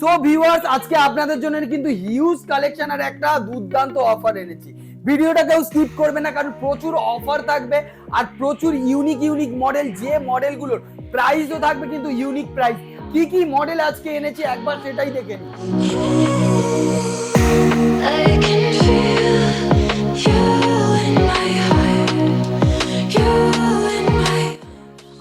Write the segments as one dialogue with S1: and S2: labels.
S1: So viewers আজকে আপনাদের জন্য কিন্তু হিউজ কালেকশন আর একটা দুর্দান্ত অফার এনেছি। ভিডিওটা কেউ স্কিপ করবে না, কারণ প্রচুর অফার থাকবে আর প্রচুর ইউনিক ইউনিক মডেল যে মডেলগুলোর প্রাইসও থাকবে কিন্তু ইউনিক প্রাইস কি কি মডেল আজকে এনেছি একবার সেটাই দেখে নিন।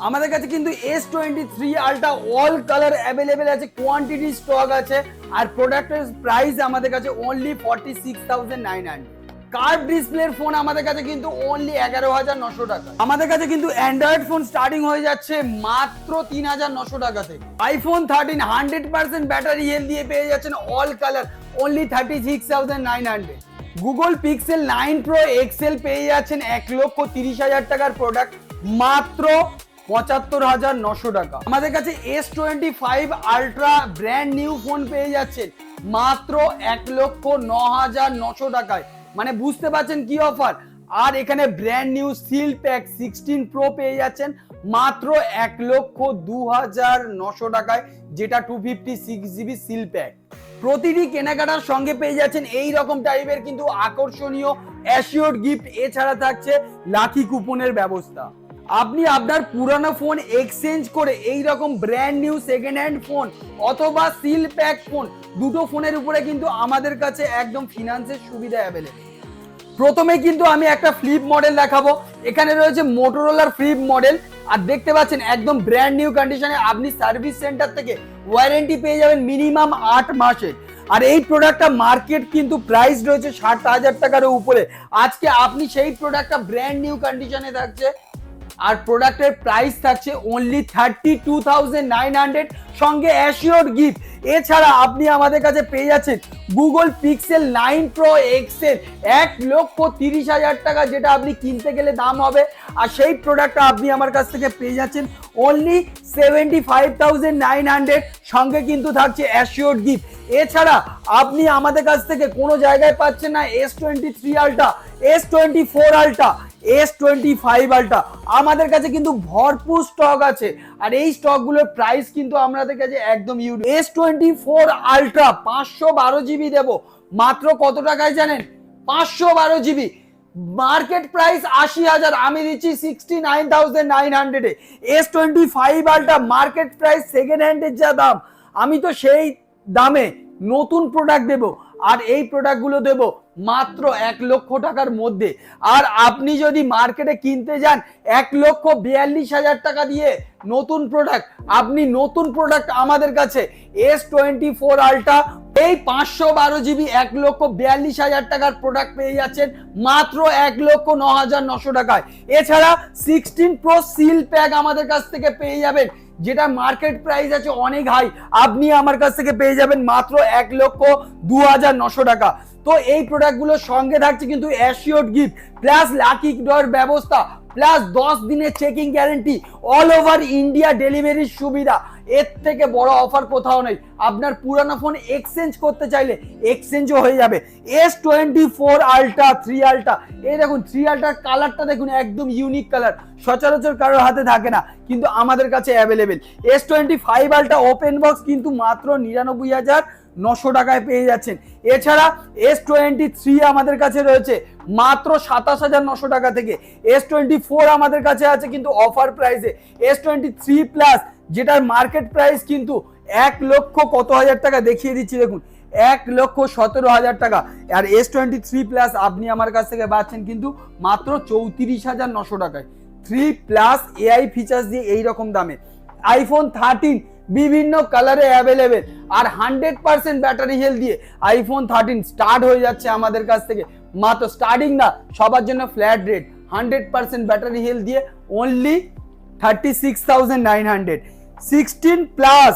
S1: আমাদের কাছে কিন্তু S twenty three ultra all colour available আছে কোয়ান্টিটি স্টক আছে, আর প্রোডাক্টের প্রাইস আমাদের কাছে only forty six thousand nine hundred curve ডিসপ্লের ফোন আমাদের কাছে কিন্তু অনলি এগারো হাজার নশো টাকা। আমাদের কাছে কিন্তু অ্যান্ড্রয়েড ফোন স্টার্টিং হয়ে যাচ্ছে মাত্র তিন হাজার নশো টাকা থেকে। IPhone thirteen hundred percent battery health দিয়ে পেয়ে যাচ্ছেন all colour only thirty six thousand nine hundred Google Pixel nine Pro XL পেয়ে যাচ্ছেন এক লক্ষ তিরিশ হাজার টাকার প্রোডাক্ট মাত্র পঁচাত্তর হাজার নশো টাকা। আমাদের কাছে S twenty five ultra brand new phone পেয়ে যাচ্ছেন। মাত্র এক লক্ষ ন হাজার নশো টাকায়। মানে বুঝতে পারছেন কি অফার আর এখানে brand new seal pack sixteen Pro পেয়ে যাচ্ছেন। মাত্র এক লক্ষ দু হাজার নশো টাকায়, যেটা two fifty six GB seal pack প্রতিটি কেনাকাটার সঙ্গে পেয়ে যাচ্ছেন এই রকম টাইপের কিন্তু আকর্ষণীয় অ্যাসিওর গিফট এছাড়া থাকছে লাকি কুপনের ব্যবস্থা। আপনি আপনার পুরানো ফোন এক্সচেঞ্জ করে এই রকম brand new second hand phone অথবা সিল প্যাক ফোন দুটো ফোনের উপরে কিন্তু আমাদের কাছে একদম ফিনান্সের সুবিধা অ্যাভেলেবেল প্রথমে কিন্তু আমি একটা ফ্লিপ মডেল দেখাবো। এখানে রয়েছে মোটোরোলার ফ্লিপ মডেল আর দেখতে পাচ্ছেন, একদম ব্র্যান্ড নিউ কন্ডিশনে আপনি সার্ভিস সেন্টার থেকে ওয়ারেন্টি পেয়ে যাবেন মিনিমাম আট মাসের আর এই প্রোডাক্টটা মার্কেট কিন্তু প্রাইস রয়েছে ষাট হাজার টাকার উপরে। আজকে আপনি সেই প্রোডাক্টটা ব্র্যান্ড নিউ কন্ডিশনে থাকছে। আর প্রোডাক্টের প্রাইস থাকছে only thirty two thousand nine hundred সঙ্গে অ্যাসিওর গিফট এছাড়া আপনি আমাদের কাছে পেয়ে যাচ্ছেন Google Pixel nine Pro XL এক লক্ষ তিরিশ হাজার টাকা, যেটা আপনি কিনতে গেলে দাম হবে। আর সেই প্রোডাক্টটা আপনি আমার কাছ থেকে পেয়ে যাচ্ছেন only seventy five thousand nine hundred সঙ্গে কিন্তু থাকছে অ্যাসিওর গিফট এছাড়া আপনি আমাদের কাছ থেকে কোনো জায়গায় পাচ্ছেন না S twenty three ultra S twenty four ultra S twenty five ultra আমাদের কাছে কিন্তু ভরপুর স্টক আছে। আর এই স্টকগুলোর প্রাইস কিন্তু আমাদের কাছে একদম unique S twenty four ultra পাঁচশো বারো জিবি দেবো। মাত্র কত টাকায় জানেন? পাঁচশো বারো জিবি মার্কেট প্রাইস আশি হাজার। আমি দিচ্ছি সিক্সটি নাইন থাউজেন্ড নাইন হান্ড্রেডে S twenty five ultra market price second হ্যান্ডের যা দাম। আমি তো সেই দামে নতুন প্রোডাক্ট দেব। আর এই প্রোডাক্টগুলো দেব মাত্র এক লক্ষ টাকার মধ্যে। আর আপনি যদি মার্কেটে কিনতে যান, এক লক্ষ বিয়াল্লিশ হাজার টাকা দিয়ে নতুন প্রোডাক্ট আপনি নতুন প্রোডাক্ট আমাদের কাছে এস টোয়েন্টি ফোর আলট্রা এই পাঁচশো বারো জিবি এক লক্ষ বিয়াল্লিশ হাজার টাকার প্রোডাক্ট পেয়ে যাচ্ছেন মাত্র এক লক্ষ ন হাজার নশো টাকায়। এছাড়া সিক্সটিন প্রো সিল প্যাক আমাদের কাছ থেকে পেয়ে যাবেন। যেটা মার্কেট প্রাইস আছে অনেক হাই আপনি আমার কাছ থেকে পেয়ে যাবেন মাত্র এক লক্ষ দু হাজার নশো টাকা। তো এই প্রোডাক্টগুলোর সঙ্গে থাকছে কিন্তু অ্যাসিওর গিফট প্লাস লাকি ডর ব্যবস্থা প্লাস দশ দিনের checking guarantee all over India ডেলিভারির সুবিধা। এর থেকে বড় অফার কোথাও নেই। আপনার পুরানো ফোন এক্সচেঞ্জ করতে চাইলে এক্সচেঞ্জও হয়ে যাবে। S twenty four ultra three ultra এই দেখুন থ্রি আলট্রার কালারটা দেখুন, একদম ইউনিক কালার সচরাচর কারোর হাতে থাকে না, কিন্তু আমাদের কাছে available S twenty five ultra open box কিন্তু মাত্র নিরানব্বই হাজার নশো টাকায় পেয়ে যাচ্ছেন। এছাড়া এস টোয়েন্টি থ্রি আমাদের কাছে রয়েছে, মাত্র সাতাশ হাজার নশো টাকা থেকে। এস টোয়েন্টি ফোর আমাদের কাছে আছে কিন্তু অফার প্রাইসে এস টোয়েন্টি থ্রি প্লাস যেটার মার্কেট প্রাইস কিন্তু এক লক্ষ কত হাজার টাকা দেখিয়ে দিচ্ছি, দেখুন। এক লক্ষ সতেরো হাজার টাকা। আর এস টোয়েন্টি থ্রি প্লাস আপনি আমার কাছ থেকে পাচ্ছেন কিন্তু মাত্র চৌত্রিশ হাজার নশো টাকায়। থ্রি প্লাস এআই ফিচার্স দিয়ে এই রকম দামে। আইফোন থার্টিন বিভিন্ন কালারে অ্যাভেলেবেল আর হান্ড্রেড পার্সেন্ট ব্যাটারি হেলথ দিয়ে আইফোন থার্টিন স্টার্ট হয়ে যাচ্ছে আমাদের কাছ থেকে। মাত্র স্টার্টিং না, সবার জন্য flat rate hundred percent battery health দিয়ে only thirty six thousand nine hundred sixteen plus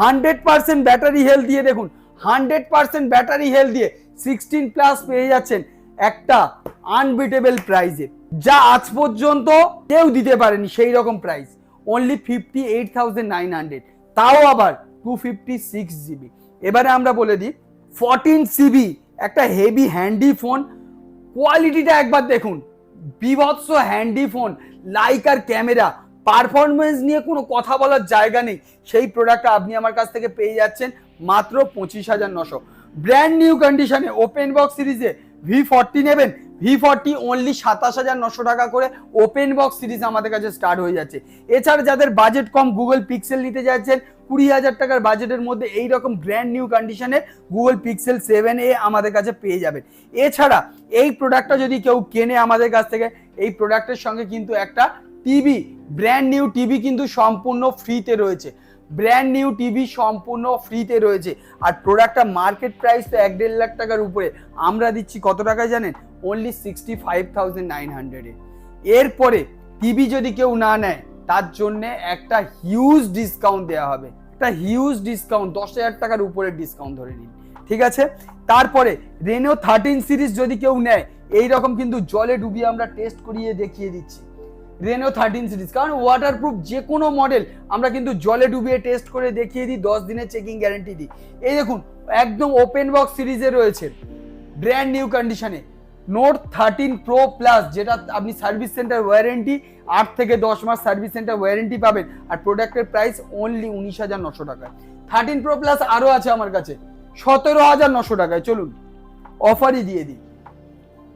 S1: hundred percent battery health দিয়ে দেখুন, হান্ড্রেড পার্সেন্ট ব্যাটারি হেলথ দিয়ে সিক্সটিন প্লাস পেয়ে যাচ্ছেন একটা আনবিটেবল প্রাইজে যা আজ পর্যন্ত কেউ দিতে পারেনি সেই রকম price only fifty eight thousand nine hundred তাও আবার টু ফিফটি সিক্স জিবি এবারে আমরা বলে দিই ফোরটিন সিবি একটা হেভি হ্যান্ডি ফোন কোয়ালিটিটা একবার দেখুন, বিভৎস হ্যান্ডি ফোন লাইকার ক্যামেরা পারফরমেন্স নিয়ে কোনো কথা বলার জায়গা নেই। সেই প্রোডাক্টটা আপনি আমার কাছ থেকে পেয়ে যাচ্ছেন মাত্র পঁচিশ হাজার নশো। ব্র্যান্ড নিউ কন্ডিশনে ওপেন বক্স সিরিজে ভি ফর্টি নেবেন। ভি ফর্টি অনলি সাতাশ হাজার নশো টাকা করে ওপেন বক্স সিরিজ আমাদের কাছে স্টার্ট হয়ে যাচ্ছে। এছাড়া যাদের বাজেট কম গুগল পিক্সেল নিতে যাচ্ছেন, কুড়ি হাজার টাকার বাজেটের মধ্যে এই রকম ব্র্যান্ড নিউ কন্ডিশনের গুগল পিক্সেল সেভেন এ আমাদের কাছে পেয়ে যাবেন। এছাড়া এই প্রোডাক্টটা যদি কেউ কেনে আমাদের কাছ থেকে, এই প্রোডাক্টের সঙ্গে কিন্তু একটা টিভি ব্র্যান্ড নিউ টিভি কিন্তু সম্পূর্ণ ফ্রিতে রয়েছে। ব্র্যান্ড নিউ টিভি সম্পূর্ণ ফ্রিতে রয়েছে। আর প্রোডাক্টটা মার্কেট প্রাইস তো এক দেড় লাখ টাকার উপরে। আমরা দিচ্ছি কত টাকায় জানেন? Only sixty five thousand nine হান্ড্রেডে এরপরে টিভি যদি কেউ না নেয়, তার জন্য একটা হিউজ ডিসকাউন্ট দেওয়া হবে। একটা হিউজ ডিসকাউন্ট দশ হাজার টাকার উপরে ডিসকাউন্ট ধরে নিন। ঠিক আছে? তারপরে রেনো থার্টিন সিরিজ যদি কেউ নেয় এই রকম কিন্তু জলে ডুবিয়ে আমরা টেস্ট করিয়ে দেখিয়ে দিচ্ছি। রেনো থার্টিন সিরিজ কারণ ওয়াটারপ্রুফ যে কোনো মডেল আমরা কিন্তু জলে ডুবিয়ে টেস্ট করে দেখিয়ে দিই, দশ দিনের চেকিং গ্যারেন্টি দিই। এই দেখুন, একদম ওপেন বক্স সিরিজে রয়েছে ব্র্যান্ড নিউ কন্ডিশনে নোট থার্টিন প্রো প্লাস যেটা আপনি সার্ভিস সেন্টার ওয়ারেন্টি আট থেকে দশ মাস সার্ভিস সেন্টার ওয়ারেন্টি পাবেন। আর প্রোডাক্টের প্রাইস অনলি উনিশ হাজার নশো টাকায়। থার্টিন প্রো প্লাস আরও আছে আমার কাছে, সতেরো হাজার নশো টাকায়। চলুন অফারই দিয়ে দিই।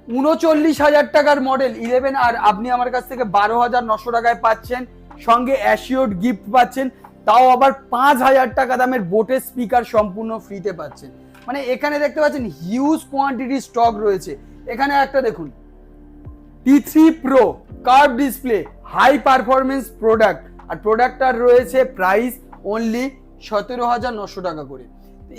S1: উনচল্লিশ হাজার টাকার মডেল ইলেভেন আর আপনি আমার কাছ থেকে বারো হাজার নশো টাকায় পাচ্ছেন, সঙ্গে অ্যাসিওর গিফট পাচ্ছেন, তাও আবার পাঁচ হাজার টাকা দামের বোটের স্পিকার সম্পূর্ণ ফ্রিতে পাচ্ছেন। মানে এখানে দেখতে পাচ্ছেন হিউজ কোয়ান্টিটি স্টক রয়েছে। এখানে একটা দেখুন T three pro curve display high performance product আর প্রোডাক্টটার রয়েছে প্রাইস অনলি সতেরো হাজার নশো টাকা করে।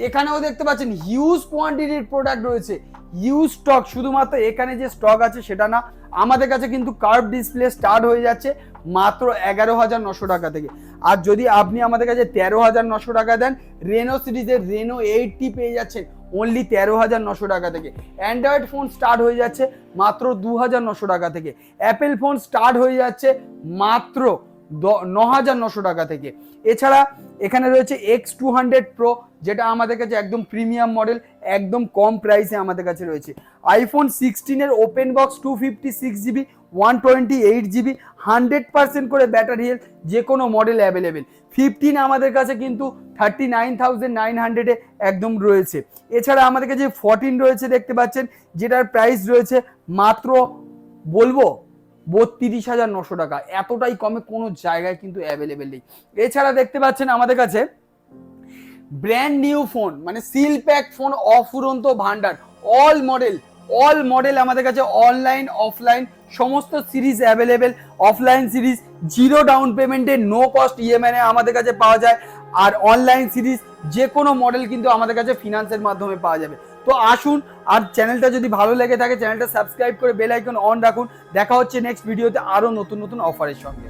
S1: এখানেও দেখতে পাচ্ছেন হিউজ কোয়ান্টিটির প্রোডাক্ট রয়েছে। হিউজ স্টক শুধুমাত্র এখানে যে স্টক আছে সেটা না, আমাদের কাছে কিন্তু কার্ভ ডিসপ্লে স্টার্ট হয়ে যাচ্ছে মাত্র এগারো হাজার নশো টাকা থেকে। আর যদি আপনি আমাদের কাছে তেরো হাজার নশো টাকা দেন রেনো সিরিজের রেনো এইটটি পেয়ে যাচ্ছেন অনলি তেরো হাজার নশো টাকা থেকে। অ্যান্ড্রয়েড ফোন স্টার্ট হয়ে যাচ্ছে মাত্র দু হাজার নশো টাকা থেকে। অ্যাপেল ফোন স্টার্ট হয়ে যাচ্ছে মাত্র ন হাজার নশো টাকা থেকে। এছাড়া এখানে রয়েছে এক্স টু হান্ড্রেড প্রো যেটা আমাদের কাছে একদম প্রিমিয়াম মডেল, একদম কম প্রাইসে আমাদের কাছে রয়েছে। IPhone সিক্সটিনের open box two fifty six GB one twenty eight GB hundred percent করে ব্যাটারি হেলথ যে কোনো মডেল অ্যাভেলেবেল ফিফটিন আমাদের কাছে কিন্তু থার্টি নাইন থাউজেন্ড নাইন হান্ড্রেডে একদম রয়েছে। এছাড়া আমাদের কাছে ফোরটিন রয়েছে দেখতে পাচ্ছেন, যেটার প্রাইস রয়েছে মাত্র বলব বত্রিশ হাজার নশো টাকা। এতটাই কমে কোনো জায়গায় কিন্তু অ্যাভেলেবেল নেই। এছাড়া দেখতে পাচ্ছেন আমাদের কাছে ব্র্যান্ড নিউ ফোন মানে সিল প্যাক ফোন অফুরন্ত ভান্ডার অল মডেল অল মডেল আমাদের কাছে অনলাইন অফলাইন সমস্ত series available offline series zero down পেমেন্টে নো কস্ট ইএমআই আমাদের কাছে পাওয়া যায়। আর অনলাইন সিরিজ যে কোনো মডেল কিন্তু আমাদের কাছে ফিনান্সের মাধ্যমে পাওয়া যাবে। তো আসুন, আর চ্যানেলটা যদি ভালো লেগে থাকে চ্যানেলটা সাবস্ক্রাইব করে বেল আইকন অন রাখুন। দেখা হচ্ছে নেক্সট ভিডিওতে আরও নতুন নতুন অফারের সঙ্গে।